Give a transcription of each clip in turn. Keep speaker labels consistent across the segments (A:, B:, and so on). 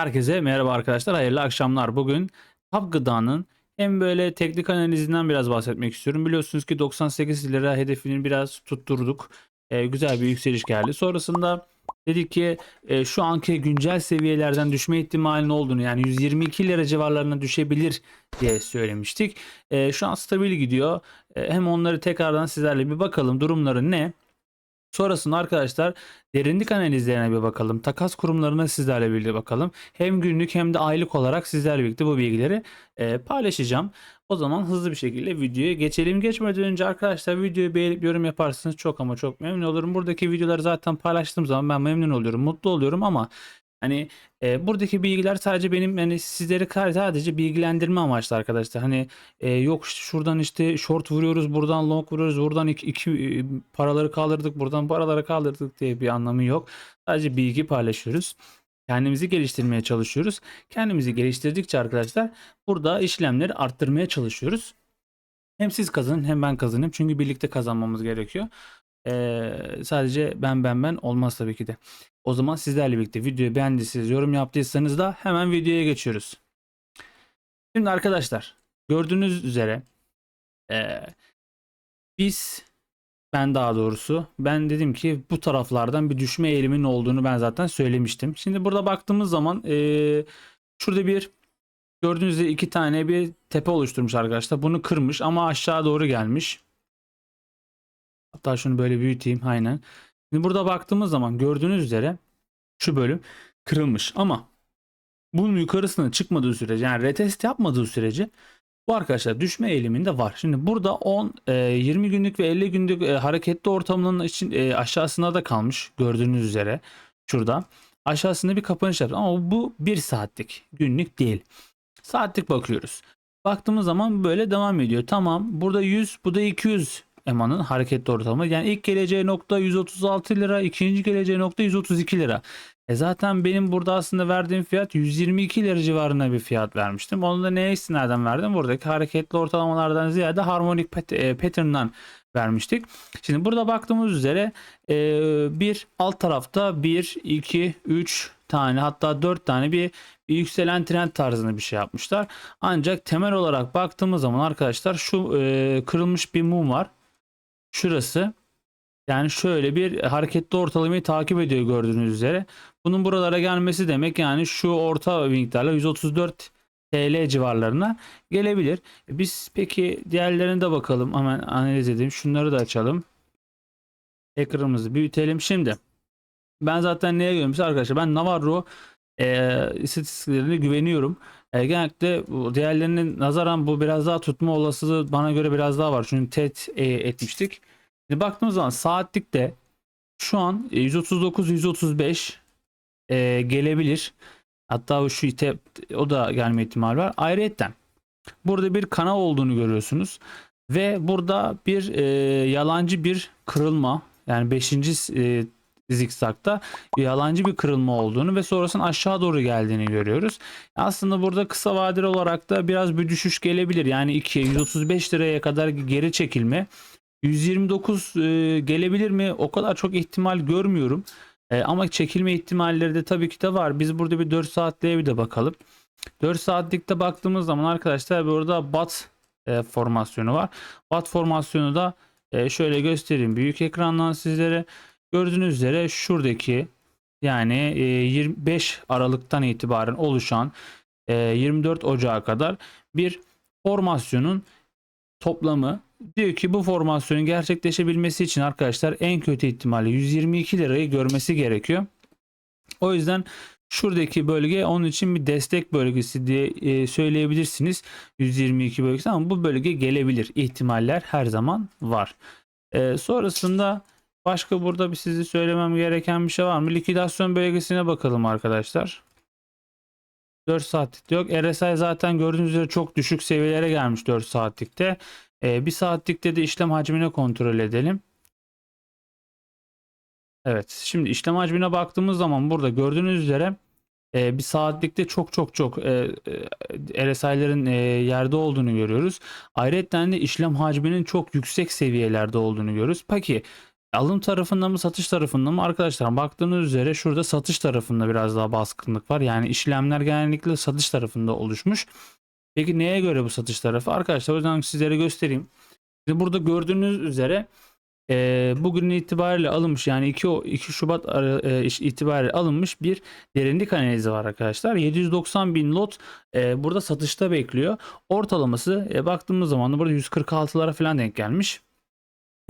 A: Herkese merhaba arkadaşlar, hayırlı akşamlar. Bugün Tap Gıda'nın hem böyle teknik analizinden biraz bahsetmek istiyorum. Biliyorsunuz ki 98 lira hedefini biraz tutturduk. Ee, güzel bir yükseliş geldi. Sonrasında dedik ki e, şu anki güncel seviyelerden düşme ihtimalinin olduğunu yani 122 lira civarlarına düşebilir diye söylemiştik. E, şu an stabil gidiyor. E, hem onları tekrardan sizlerle bir bakalım durumları ne? Sonrasında arkadaşlar derinlik analizlerine bir bakalım. Takas kurumlarına sizlerle birlikte bakalım. Hem günlük hem de aylık olarak sizlerle birlikte bu bilgileri e, paylaşacağım. O zaman hızlı bir şekilde videoya geçelim. Geçmeden önce arkadaşlar videoyu beğenip yorum yaparsanız çok ama çok memnun olurum. Buradaki videoları zaten paylaştığım zaman ben memnun oluyorum, mutlu oluyorum ama Hani e, buradaki bilgiler sadece benim yani sizleri sadece bilgilendirme amaçlı arkadaşlar. Hani e, yok şuradan işte short vuruyoruz, buradan long vuruyoruz, buradan iki, iki e, paraları kaldırdık, buradan paraları kaldırdık diye bir anlamı yok. Sadece bilgi paylaşıyoruz. Kendimizi geliştirmeye çalışıyoruz. Kendimizi geliştirdikçe arkadaşlar burada işlemleri arttırmaya çalışıyoruz. Hem siz kazanın hem ben kazanayım. Çünkü birlikte kazanmamız gerekiyor. Ee, sadece ben ben ben olmaz tabii ki de. O zaman sizlerle birlikte videoyu beğendiyseniz, yorum yaptıysanız da hemen videoya geçiyoruz. Şimdi arkadaşlar gördüğünüz üzere ee, biz ben daha doğrusu ben dedim ki bu taraflardan bir düşme eğiliminin olduğunu ben zaten söylemiştim. Şimdi burada baktığımız zaman ee, şurada bir gördüğünüz üzere iki tane bir tepe oluşturmuş arkadaşlar. Bunu kırmış ama aşağı doğru gelmiş. Hatta şunu böyle büyüteyim aynen. Şimdi burada baktığımız zaman gördüğünüz üzere şu bölüm kırılmış ama bunun yukarısına çıkmadığı sürece yani retest yapmadığı sürece bu arkadaşlar düşme eğiliminde var. Şimdi burada 10, e, 20 günlük ve 50 günlük e, hareketli ortamının için e, aşağısına da kalmış gördüğünüz üzere şurada. Aşağısında bir kapanış yaptı ama bu 1 saatlik günlük değil. Saatlik bakıyoruz. Baktığımız zaman böyle devam ediyor. Tamam burada 100 bu da 200 EMA'nın hareketli ortamı. Yani ilk geleceği nokta 136 lira, ikinci geleceği nokta 132 lira. E zaten benim burada aslında verdiğim fiyat 122 lira civarında bir fiyat vermiştim. Onu da neye istinaden verdim? Buradaki hareketli ortalamalardan ziyade harmonik pat- e, pattern'dan vermiştik. Şimdi burada baktığımız üzere e, bir alt tarafta 1, 2, 3 tane hatta 4 tane bir, bir yükselen trend tarzında bir şey yapmışlar. Ancak temel olarak baktığımız zaman arkadaşlar şu e, kırılmış bir mum var. Şurası. Yani şöyle bir hareketli ortalamayı takip ediyor gördüğünüz üzere. Bunun buralara gelmesi demek yani şu orta miktarla 134 TL civarlarına gelebilir. Biz peki diğerlerine de bakalım. Hemen analiz edelim. Şunları da açalım. Ekranımızı büyütelim. Şimdi ben zaten neye görmüşüm arkadaşlar? Ben Navarro e, istatistiklerine güveniyorum. E, genellikle diğerlerinin nazaran bu biraz daha tutma olasılığı bana göre biraz daha var. Çünkü TET e, etmiştik. Şimdi baktığımız zaman saatlikte şu an 139-135 e, gelebilir. Hatta şu ite, o da gelme ihtimali var. Ayrıca burada bir kanal olduğunu görüyorsunuz. Ve burada bir e, yalancı bir kırılma yani 5. E, zikzakta yalancı bir kırılma olduğunu ve sonrasında aşağı doğru geldiğini görüyoruz. Aslında burada kısa vadeli olarak da biraz bir düşüş gelebilir. Yani 2'ye 135 liraya kadar geri çekilme 129 e, gelebilir mi? O kadar çok ihtimal görmüyorum. E, ama çekilme ihtimalleri de tabii ki de var. Biz burada bir 4 saatliğe bir de bakalım. 4 saatlikte baktığımız zaman arkadaşlar burada bat e, formasyonu var. Bat formasyonu da şöyle göstereyim büyük ekrandan sizlere. Gördüğünüz üzere şuradaki yani e, 25 Aralık'tan itibaren oluşan e, 24 Ocağı kadar bir formasyonun toplamı diyor ki bu formasyonun gerçekleşebilmesi için arkadaşlar en kötü ihtimalle 122 lirayı görmesi gerekiyor. O yüzden şuradaki bölge onun için bir destek bölgesi diye e, söyleyebilirsiniz. 122 bölgesi ama bu bölge gelebilir. İhtimaller her zaman var. E, sonrasında başka burada bir sizi söylemem gereken bir şey var mı? Likidasyon bölgesine bakalım arkadaşlar. 4 saatlikte yok. RSI zaten gördüğünüz üzere çok düşük seviyelere gelmiş 4 saatlikte. Ee, 1 saatlikte de işlem hacmini kontrol edelim. Evet şimdi işlem hacmine baktığımız zaman burada gördüğünüz üzere e, bir saatlikte çok çok çok e, e, RSI'lerin e, yerde olduğunu görüyoruz. Ayrıca de işlem hacminin çok yüksek seviyelerde olduğunu görüyoruz. Peki Alım tarafında mı satış tarafında mı arkadaşlar baktığınız üzere şurada satış tarafında biraz daha baskınlık var. Yani işlemler genellikle satış tarafında oluşmuş. Peki neye göre bu satış tarafı? Arkadaşlar o yüzden sizlere göstereyim. Şimdi burada gördüğünüz üzere e, bugün itibariyle alınmış yani 2, o- 2 Şubat e, itibariyle alınmış bir derinlik analizi var arkadaşlar. 790 bin lot e, burada satışta bekliyor. Ortalaması e, baktığımız zaman da burada 146'lara falan denk gelmiş.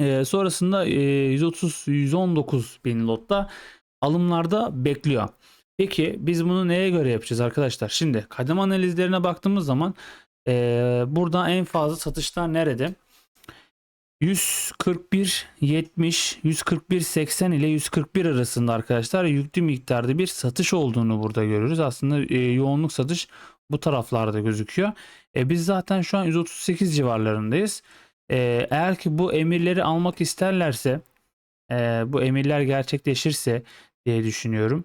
A: E, sonrasında e, 130-119 bin lotta alımlarda bekliyor. Peki biz bunu neye göre yapacağız arkadaşlar? Şimdi kademe analizlerine baktığımız zaman e, burada en fazla satışlar nerede? 141 70 141 80 ile 141 arasında arkadaşlar yüklü miktarda bir satış olduğunu burada görüyoruz. Aslında e, yoğunluk satış bu taraflarda gözüküyor. E, biz zaten şu an 138 civarlarındayız. E, eğer ki bu emirleri almak isterlerse e, bu emirler gerçekleşirse diye düşünüyorum.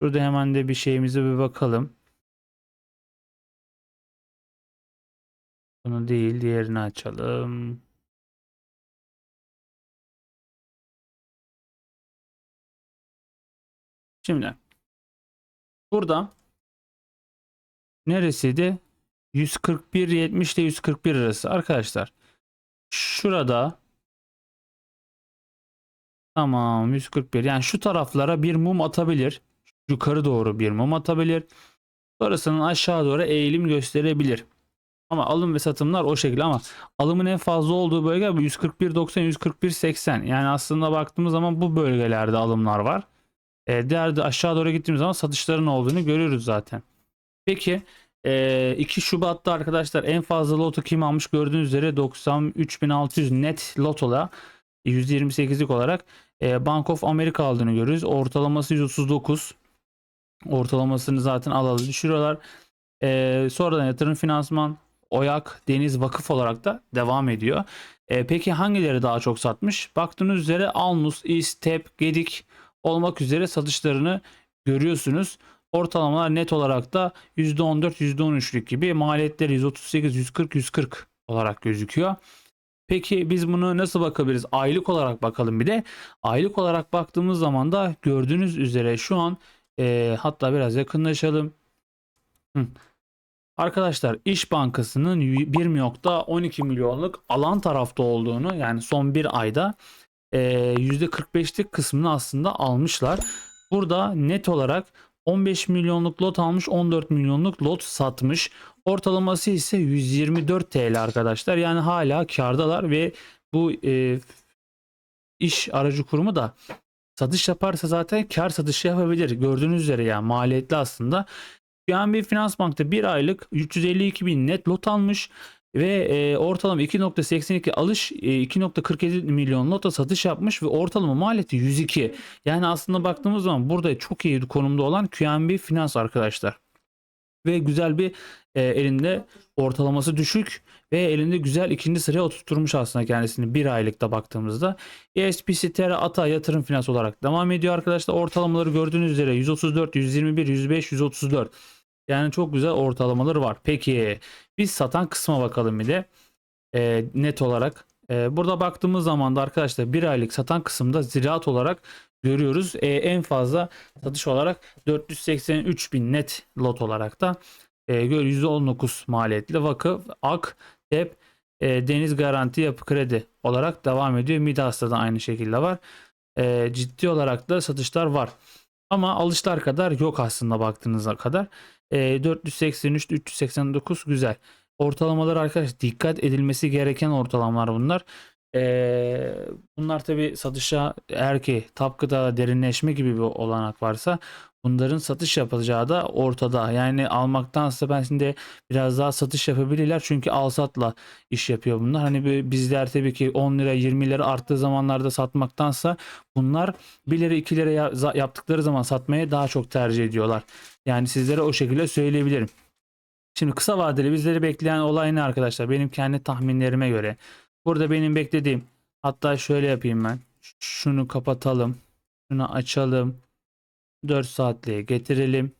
A: Burada hemen de bir şeyimize bir bakalım. Bunu değil diğerini açalım. Şimdi burada neresiydi? 141 70 ile 141 arası arkadaşlar. Şurada tamam 141 yani şu taraflara bir mum atabilir. Yukarı doğru bir mum atabilir. Sonrasının aşağı doğru eğilim gösterebilir. Ama alım ve satımlar o şekilde ama alımın en fazla olduğu bölge bu 141 90 141 80. Yani aslında baktığımız zaman bu bölgelerde alımlar var. E, diğer de aşağı doğru gittiğimiz zaman satışların olduğunu görüyoruz zaten. Peki e, 2 Şubat'ta arkadaşlar en fazla loto kim almış gördüğünüz üzere 93.600 net lotola %28'lik olarak e, Bank of America aldığını görüyoruz. Ortalaması 139. Ortalamasını zaten alalı düşürüyorlar. E, sonradan yatırım finansman, Oyak, Deniz Vakıf olarak da devam ediyor. E, peki hangileri daha çok satmış? Baktığınız üzere Almus, İstep, Gedik olmak üzere satışlarını görüyorsunuz. Ortalamalar net olarak da %14, %13'lük gibi maliyetleri 138, 140, 140 olarak gözüküyor. Peki biz bunu nasıl bakabiliriz? Aylık olarak bakalım bir de. Aylık olarak baktığımız zaman da gördüğünüz üzere şu an e, hatta biraz yakınlaşalım. Hı. Arkadaşlar İş Bankası'nın 1.12 milyonluk alan tarafta olduğunu yani son bir ayda e, %45'lik kısmını aslında almışlar. Burada net olarak 15 milyonluk lot almış 14 milyonluk lot satmış. Ortalaması ise 124 TL arkadaşlar. Yani hala kardalar ve bu e, iş aracı kurumu da satış yaparsa zaten kar satışı yapabilir. Gördüğünüz üzere yani maliyetli aslında. QNB Finans Bank'ta bir aylık 352 bin net lot almış ve e, ortalama 2.82 alış e, 2.47 milyon lota satış yapmış ve ortalama maliyeti 102. Yani aslında baktığımız zaman burada çok iyi konumda olan QNB Finans arkadaşlar. Ve güzel bir e, elinde ortalaması düşük ve elinde güzel ikinci sıraya oturtmuş aslında kendisini bir aylıkta baktığımızda. ESPC Terra Ata yatırım finans olarak devam ediyor arkadaşlar. Ortalamaları gördüğünüz üzere 134, 121, 105, 134. Yani çok güzel ortalamaları var. Peki biz satan kısma bakalım bir de e, net olarak. E, burada baktığımız zaman da arkadaşlar bir aylık satan kısımda ziraat olarak görüyoruz. E, en fazla satış olarak 483 bin net lot olarak da e, gör- %19 maliyetli vakıf, AK, TEP, e, Deniz Garanti Yapı Kredi olarak devam ediyor. Midas'ta da aynı şekilde var. E, ciddi olarak da satışlar var. Ama alışlar kadar yok aslında baktığınızda kadar. E, 483, 389 güzel. Ortalamalar arkadaşlar dikkat edilmesi gereken ortalamalar bunlar. E, bunlar tabi satışa eğer ki tapkıda derinleşme gibi bir olanak varsa bunların satış yapılacağı da ortada. Yani almaktansa ben şimdi biraz daha satış yapabilirler. Çünkü al satla iş yapıyor bunlar. Hani bizler tabii ki 10 lira 20 lira arttığı zamanlarda satmaktansa bunlar 1 lira 2 lira yaptıkları zaman satmayı daha çok tercih ediyorlar. Yani sizlere o şekilde söyleyebilirim. Şimdi kısa vadeli bizleri bekleyen olay ne arkadaşlar? Benim kendi tahminlerime göre. Burada benim beklediğim hatta şöyle yapayım ben. Şunu kapatalım. Şunu açalım. 4 saatliğe getirelim.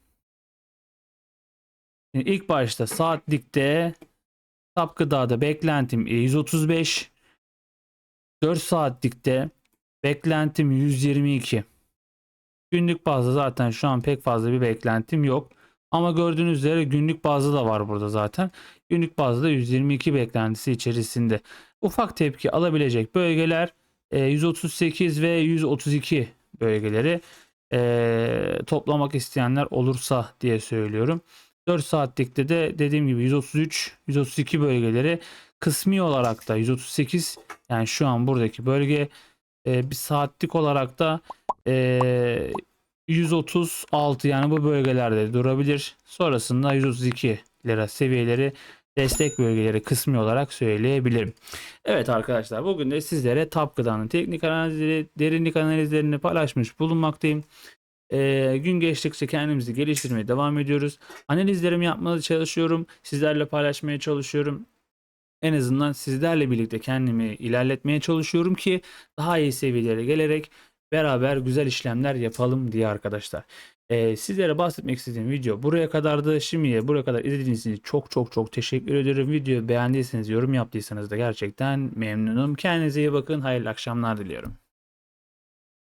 A: Şimdi ilk başta saatlikte Tap gıdada beklentim e, 135. 4 saatlikte Beklentim 122. Günlük bazda zaten şu an pek fazla bir beklentim yok. Ama gördüğünüz üzere günlük bazda da var burada zaten. Günlük bazda 122 beklentisi içerisinde. Ufak tepki alabilecek bölgeler e, 138 ve 132 bölgeleri e, toplamak isteyenler olursa diye söylüyorum. 4 saatlikte de dediğim gibi 133, 132 bölgeleri kısmi olarak da 138 yani şu an buradaki bölge e, bir saatlik olarak da e, 136 yani bu bölgelerde durabilir. Sonrasında 132 lira seviyeleri destek bölgeleri kısmi olarak söyleyebilirim. Evet arkadaşlar bugün de sizlere Top Gıda'nın teknik analizleri, derinlik analizlerini paylaşmış bulunmaktayım. Ee, gün geçtikçe kendimizi geliştirmeye devam ediyoruz. Analizlerimi yapmaya çalışıyorum. Sizlerle paylaşmaya çalışıyorum. En azından sizlerle birlikte kendimi ilerletmeye çalışıyorum ki daha iyi seviyelere gelerek beraber güzel işlemler yapalım diye arkadaşlar. Ee, sizlere bahsetmek istediğim video buraya kadardı. Şimdiye buraya kadar izlediğiniz için çok çok çok teşekkür ederim. Videoyu beğendiyseniz yorum yaptıysanız da gerçekten memnunum. Kendinize iyi bakın. Hayırlı akşamlar diliyorum.